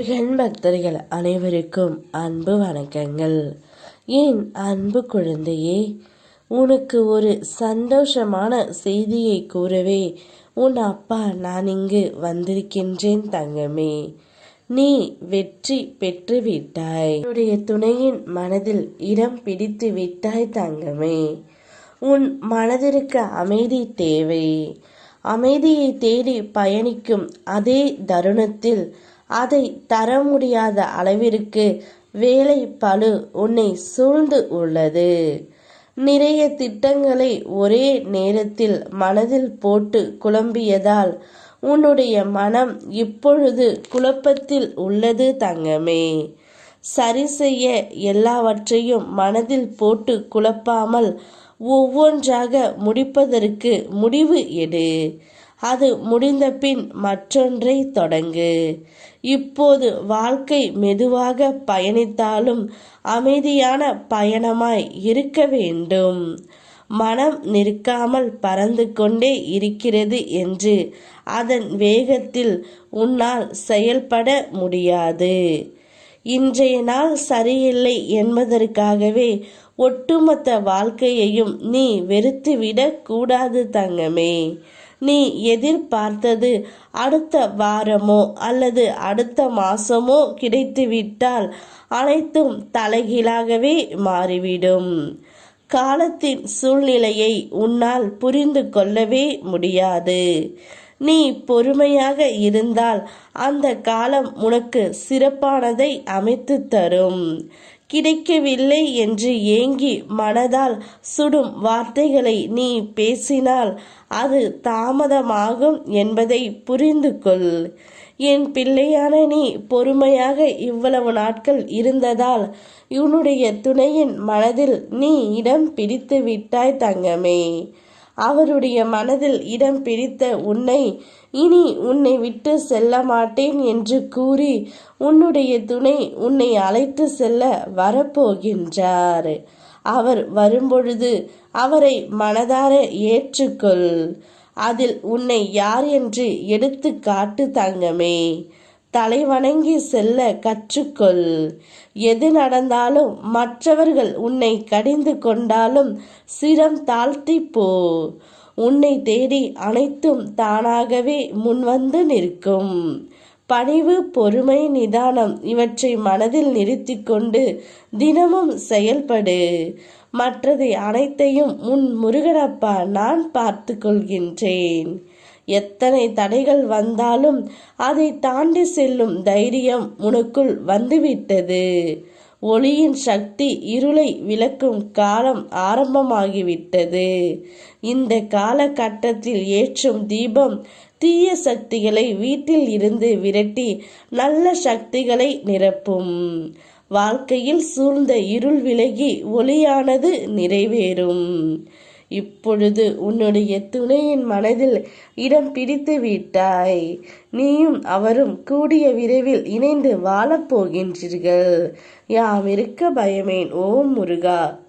முருகன் பக்தர்கள் அனைவருக்கும் அன்பு வணக்கங்கள். என் அன்பு குழந்தையே உனக்கு ஒரு சந்தோஷமான செய்தியை கூறவே உன் அப்பா நான் இங்கு வந்திருக்கின்றேன் தங்கமே. நீ வெற்றி பெற்று விட்டாய். உன்னுடைய துணையின் மனதில் இடம் பிடித்து விட்டாய் தங்கமே. உன் மனதிற்கு அமைதி தேவை. அமைதியை தேடி பயணிக்கும் அதே தருணத்தில் அதை தர முடியாத அளவிற்கு வேலை பழு உன்னை சூழ்ந்து உள்ளது. நிறைய திட்டங்களை ஒரே நேரத்தில் மனதில் போட்டு குழம்பியதால் உன்னுடைய மனம் இப்பொழுது குழப்பத்தில் உள்ளது தங்கமே. சரி செய்ய எல்லாவற்றையும் மனதில் போட்டு குழப்பாமல் ஒவ்வொன்றாக முடிப்பதற்கு முடிவு எடு. அது முடிந்த பின் மற்றொன்றை தொடங்கு. இப்போது வாழ்க்கை மெதுவாக பயணித்தாலும் அமைதியான பயணமாய் இருக்க வேண்டும். மனம் நிற்காமல் பறந்து கொண்டே இருக்கிறது என்று அதன் வேகத்தில் உன்னால் செயல்பட முடியாது. இன்றைய நாள் சரியில்லை என்பதற்காகவே ஒட்டுமொத்த வாழ்க்கையையும் நீ வெறுத்துவிடக் கூடாது தங்கமே. நீ எதிர்பார்த்தது அடுத்த வாரமோ அல்லது அடுத்த மாசமோ கிடைத்துவிட்டால் அனைத்தும் தலைகீழாகவே மாறிவிடும். காலத்தின் சூழ்நிலையை உன்னால் புரிந்து கொள்ளவே முடியாது. நீ பொறுமையாக இருந்தால் அந்த காலம் உனக்கு சிறப்பானதை அமைத்து தரும். கிடைக்கவில்லை என்று ஏங்கி மனதால் சுடும் வார்த்தைகளை நீ பேசினால் அது தாமதமாகும் என்பதை புரிந்து கொள் என் பிள்ளையான நீ பொறுமையாக இவ்வளவு நாட்கள் இருந்ததால் இவனுடைய துணையின் மனதில் நீ இடம் பிடித்து விட்டாய் தங்கமே. அவருடைய மனதில் இடம் பிடித்த உன்னை இனி உன்னை விட்டு செல்ல மாட்டேன் என்று கூறி உன்னுடைய துணை உன்னை அழைத்து செல்ல வரப்போகின்றார். அவர் வரும்பொழுது அவரை மனதார ஏற்றுக்கொள். அதில் உன்னை யார் என்று எடுத்து காட்டு தங்கமே. தலை வணங்கி செல்ல கற்றுக்கொள். எது நடந்தாலும் மற்றவர்கள் உன்னை கடிந்து கொண்டாலும் சிரம் தாழ்த்தி போ. உன்னை தேடி அனைத்தும் தானாகவே முன்வந்து நிற்கும். பணிவு பொறுமை நிதானம் இவற்றை மனதில் நிறுத்தி கொண்டு தினமும் செயல்படு. மற்றதை அனைத்தையும் உன் முருகனப்பா நான் பார்த்து கொள்கின்றேன். எத்தனை தடைகள் வந்தாலும் அதை தாண்டி செல்லும் தைரியம் உனக்குள் வந்துவிட்டது. ஒளியின் சக்தி இருளை விளக்கும் காலம் ஆரம்பமாகிவிட்டது. இந்த காலகட்டத்தில் ஏற்றும் தீபம் தீய சக்திகளை வீட்டில் இருந்து விரட்டி நல்ல சக்திகளை நிரப்பும். வாழ்க்கையில் சூழ்ந்த இருள் விலகி ஒளியானது நிறைவேறும். இப்பொழுது உன்னுடைய துணையின் மனதில் இடம் பிடித்து விட்டாய். நீயும் அவரும் கூடிய விரைவில் இணைந்து வாழப்போகின்றீர்கள் யாம் இருக்க பயமேன் ஓம் முருகா.